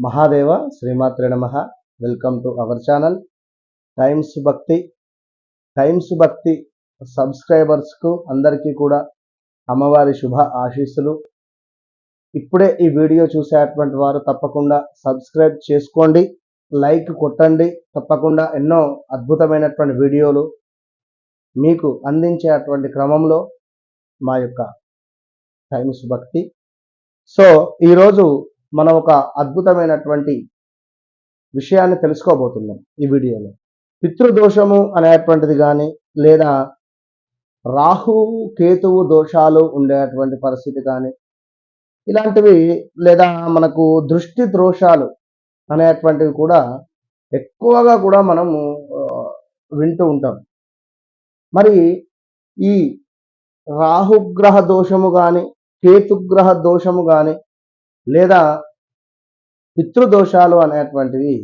మహాదేవ శ్రీమాత్రే నమ. Welcome to our channel Times Bhakti Times Bhakti సబ్స్క్రైబర్స్కు అందరికీ కూడా అమ్మవారి శుభ ఆశీస్సులు. ఇప్పుడే ఈ వీడియో చూసేటువంటి వారు తప్పకుండా సబ్స్క్రైబ్ చేసుకోండి లైక్ కొట్టండి తప్పకుండా ఎన్నో అద్భుతమైనటువంటి వీడియోలు మీకు అందించేటువంటి క్రమంలో మా యొక్క టైమ్స్ భక్తి సో ఈరోజు మనం ఒక అద్భుతమైనటువంటి విషయాన్ని తెలుసుకోబోతున్నాం ఈ వీడియోలో. పితృదోషము అనేటువంటిది కానీ లేదా రాహు కేతువు దోషాలు ఉండేటువంటి పరిస్థితి కానీ ఇలాంటివి లేదా మనకు దృష్టి దోషాలు అనేటువంటివి కూడా ఎక్కువగా కూడా మనము వింటూ ఉంటాం. మరి ఈ రాహుగ్రహ దోషము కానీ కేతుగ్రహ దోషము కానీ లేదా పితృదోషాలు అనేటువంటివి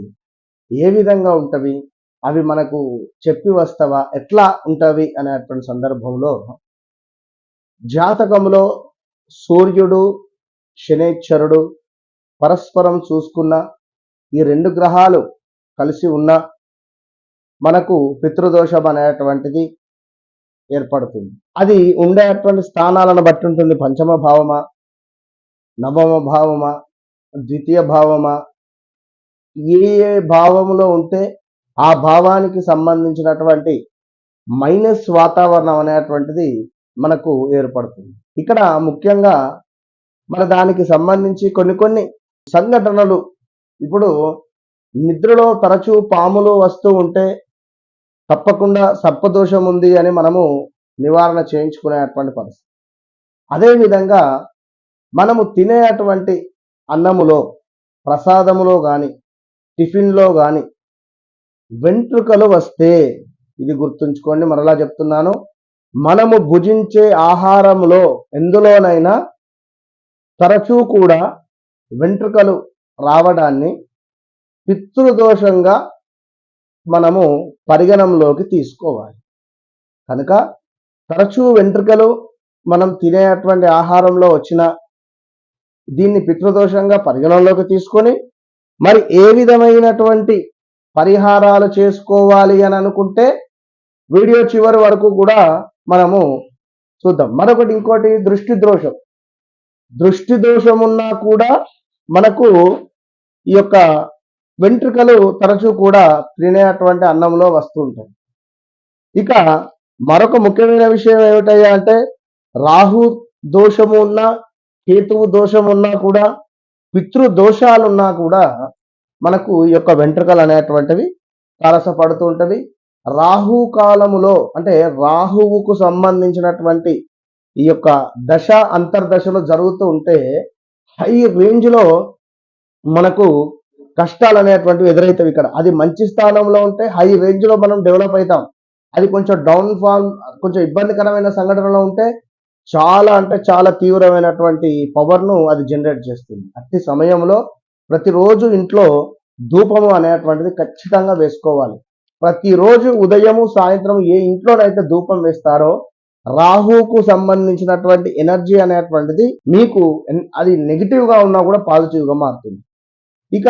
ఏ విధంగా ఉంటవి? అవి మనకు చెప్పి వస్తావా? ఎట్లా ఉంటవి? అనేటువంటి సందర్భంలో జాతకంలో సూర్యుడు శనేశ్వరుడు పరస్పరం చూసుకున్న ఈ రెండు గ్రహాలు కలిసి ఉన్న మనకు పితృదోషం అనేటువంటిది ఏర్పడుతుంది. అది ఉండేటువంటి స్థానాలను బట్టి ఉంటుంది. పంచమ భావమా నవమ భావమా ద్వితీయ భావమా? ఏ ఏ భావములో ఉంటే ఆ భావానికి సంబంధించినటువంటి మైనస్ వాతావరణం అనేటువంటిది మనకు ఏర్పడుతుంది. ఇక్కడ ముఖ్యంగా మన దానికి సంబంధించి కొన్ని కొన్ని సంఘటనలు. ఇప్పుడు నిద్రలో తరచూ పాములు వస్తూ ఉంటే తప్పకుండా సర్పదోషం ఉంది అని మనము నివారణ చేయించుకునేటువంటి పరిస్థితి. అదేవిధంగా మనము తినేటువంటి అన్నములో ప్రసాదములో కానీ టిఫిన్లో కానీ వెంట్రుకలు వస్తే ఇది గుర్తుంచుకోండి మరలా చెప్తున్నాను మనము భుజించే ఆహారంలో ఎందులోనైనా తరచూ కూడా వెంట్రుకలు రావడాన్ని పితృదోషంగా మనము పరిగణంలోకి తీసుకోవాలి. కనుక తరచూ వెంట్రుకలు మనం తినేటువంటి ఆహారంలో వచ్చిన దీన్ని పితృదోషంగా పరిగణనలోకి తీసుకొని మరి ఏ విధమైనటువంటి పరిహారాలు చేసుకోవాలి అని అనుకుంటే వీడియో చివరి వరకు కూడా మనము చూద్దాం. మరొకటి ఇంకోటి దృష్టి దోషం దృష్టి దోషం ఉన్నా కూడా మనకు ఈ యొక్క వెంట్రుకలు తరచూ కూడా తినేటువంటి అన్నంలో వస్తూ ఉంటాయి. ఇక మరొక ముఖ్యమైన విషయం ఏమిటయ్యా అంటే రాహు దోషము ఉన్నా కేతువు దోషం ఉన్నా కూడా పితృ దోషాలున్నా కూడా మనకు ఈ యొక్క వెంట్రుకలు అనేటువంటివి తారసపడుతూ ఉంటవి రాహు కాలములో అంటే రాహువుకు సంబంధించినటువంటి ఈ యొక్క దశ అంతర్దశలో జరుగుతూ ఉంటే హై రేంజ్లో మనకు కష్టాలు అనేటువంటివి ఎదురవుతాయి ఇక్కడ. అది మంచి స్థానంలో ఉంటే హై రేంజ్లో మనం డెవలప్ అవుతాం అది కొంచెం డౌన్ ఫాల్ కొంచెం ఇబ్బందికరమైన సంఘటనలో ఉంటే చాలా అంటే చాలా తీవ్రమైనటువంటి పవర్ను అది జనరేట్ చేస్తుంది. అట్టి సమయంలో ప్రతిరోజు ఇంట్లో ధూపము అనేటువంటిది ఖచ్చితంగా వేసుకోవాలి. ప్రతిరోజు ఉదయము సాయంత్రం ఏ ఇంట్లోనైతే ధూపం వేస్తారో రాహుకు సంబంధించినటువంటి ఎనర్జీ అనేటువంటిది మీకు అది నెగిటివ్గా ఉన్నా కూడా పాజిటివ్గా మారుతుంది. ఇక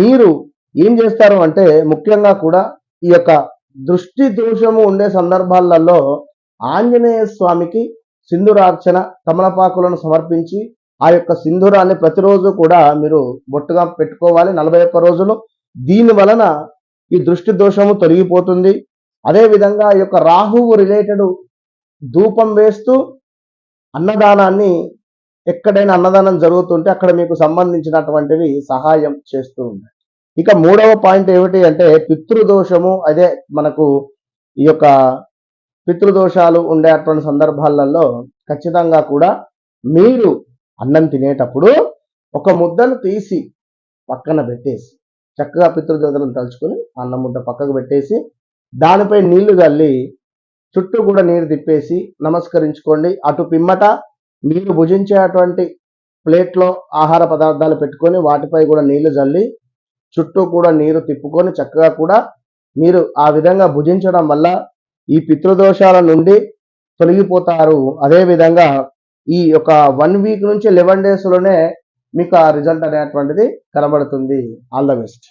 మీరు ఏం చేస్తారు అంటే ముఖ్యంగా కూడా ఈ యొక్క దృష్టి దోషము ఉండే సందర్భాలలో ఆంజనేయ స్వామికి సింధూరార్చన తమలపాకులను సమర్పించి ఆ యొక్క సింధూరాన్ని ప్రతిరోజు కూడా మీరు బొట్టుగా పెట్టుకోవాలి. నలభై ఒక్క రోజులు. దీని వలన ఈ దృష్టి దోషము తొలగిపోతుంది. అదేవిధంగా ఈ యొక్క రాహువు రిలేటెడ్ ధూపం వేస్తూ అన్నదానాన్ని ఎక్కడైనా అన్నదానం జరుగుతుంటే అక్కడ మీకు సంబంధించినటువంటివి సహాయం చేస్తూ ఉంటాయి. ఇక మూడవ పాయింట్ ఏమిటి అంటే పితృదోషము. అదే మనకు ఈ యొక్క పితృదోషాలు ఉండేటువంటి సందర్భాలలో ఖచ్చితంగా కూడా మీరు అన్నం తినేటప్పుడు ఒక ముద్దను తీసి పక్కన పెట్టేసి చక్కగా పితృదేవతలను తలుచుకొని అన్నం ముద్ద పక్కకు పెట్టేసి దానిపై నీళ్ళు చల్లి చుట్టూ కూడా నీరు తిప్పేసి నమస్కరించుకోండి. అటు పిమ్మట మీరు భుజించేటువంటి ప్లేట్లో ఆహార పదార్థాలు పెట్టుకొని వాటిపై కూడా నీళ్ళు చల్లి చుట్టూ కూడా నీరు తిప్పుకొని చక్కగా కూడా మీరు ఆ విధంగా భుజించడం వల్ల ఈ పితృదోషాల నుండి తొలగిపోతారు. అదేవిధంగా ఈ యొక్క వన్ వీక్ నుంచి లెవెన్ డేస్లోనే మీకు ఆ రిజల్ట్ అనేటువంటిది కనబడుతుంది. All the best.